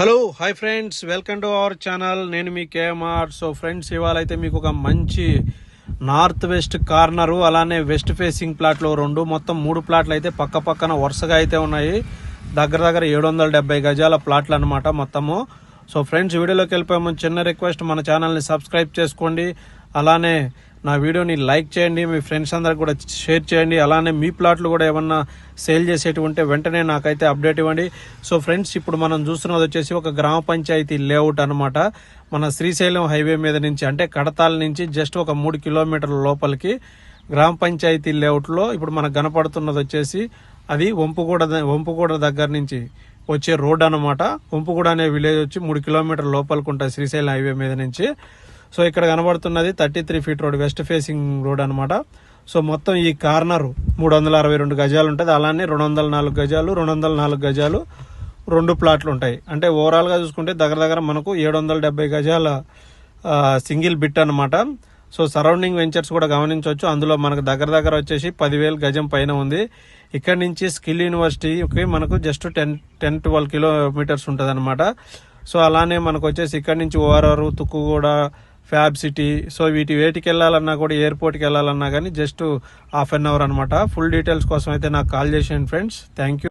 Hello hi friends welcome to our channel నేను మీ KMR so friends ఇవాళ అయితే మీకు ఒక మంచి నార్త్ వెస్ట్ కార్నరు అలానే వెస్ట్ ఫేసింగ్ ప్లాట్లు రెండు మొత్తం మూడు ప్లాట్లు అయితే పక్క పక్కన వరుసగా అయితే ఉన్నాయి. దగ్గర దగ్గర ఏడు వందల డెబ్బై గజాల ప్లాట్లు అనమాట మొత్తము. సో ఫ్రెండ్స్ వీడియోలోకి వెళ్ళిపోయే ముందు చిన్న రిక్వెస్ట్ మన ఛానల్ని సబ్స్క్రైబ్ చేసుకోండి. అలానే నా వీడియోని లైక్ చేయండి మీ ఫ్రెండ్స్ అందరికి కూడా షేర్ చేయండి. అలానే మీ ప్లాట్లు కూడా ఏమన్నా సేల్ చేసేటివి ఉంటే వెంటనే నాకైతే అప్డేట్ ఇవ్వండి. సో ఫ్రెండ్స్ ఇప్పుడు మనం చూస్తున్నది వచ్చేసి ఒక గ్రామ పంచాయతీ లేఅవుట్ అనమాట మన శ్రీశైలం హైవే మీద నుంచి అంటే కడతాల నుంచి జస్ట్ ఒక మూడు కిలోమీటర్ల లోపలికి గ్రామ పంచాయతీ లేఅవుట్లో ఇప్పుడు మనకు కనపడుతున్నది వచ్చేసి అది వంపుగూడ ద- వంపుగూడ దగ్గర నుంచి వచ్చే రోడ్ అనమాట వంపుగూడ అనే విలేజ్ వచ్చి మూడు కిలోమీటర్ల లోపలికి ఉంటుంది శ్రీశైలం హైవే మీద నుంచి. సో ఇక్కడ కనబడుతున్నది thirty three feet road west facing road అనమాట సో మొత్తం ఈ కార్నర్ మూడు వందల అరవై రెండు గజాలు ఉంటుంది అలానే రెండు వందల నాలుగు గజాలు రెండు వందల నాలుగు గజాలు రెండు ప్లాట్లు ఉంటాయి అంటే ఓవరాల్గా చూసుకుంటే దగ్గర దగ్గర మనకు ఏడు వందల డెబ్బై గజాల సింగిల్ బిట్ అనమాట సో సరౌండింగ్ వెంచర్స్ కూడా గమనించవచ్చు. అందులో మనకు దగ్గర దగ్గర వచ్చేసి పదివేలు గజం పైన ఉంది. ఇక్కడ నుంచి స్కిల్ యూనివర్సిటీకి మనకు just ten ten twelve kilometers ఉంటుంది అనమాట సో అలానే మనకు వచ్చేసి ఇక్కడ నుంచి ORR Tukkuguda fab city so వీటి వేటికి వెళ్ళాలన్నా కూడా ఎయిర్పోర్ట్కి వెళ్ళాలన్నా కానీ జస్ట్ హాఫ్ అన్ అవర్ అనమాట ఫుల్ డీటెయిల్స్ కోసం అయితే నాకు కాల్ చేసేయండి ఫ్రెండ్స్ థ్యాంక్ యూ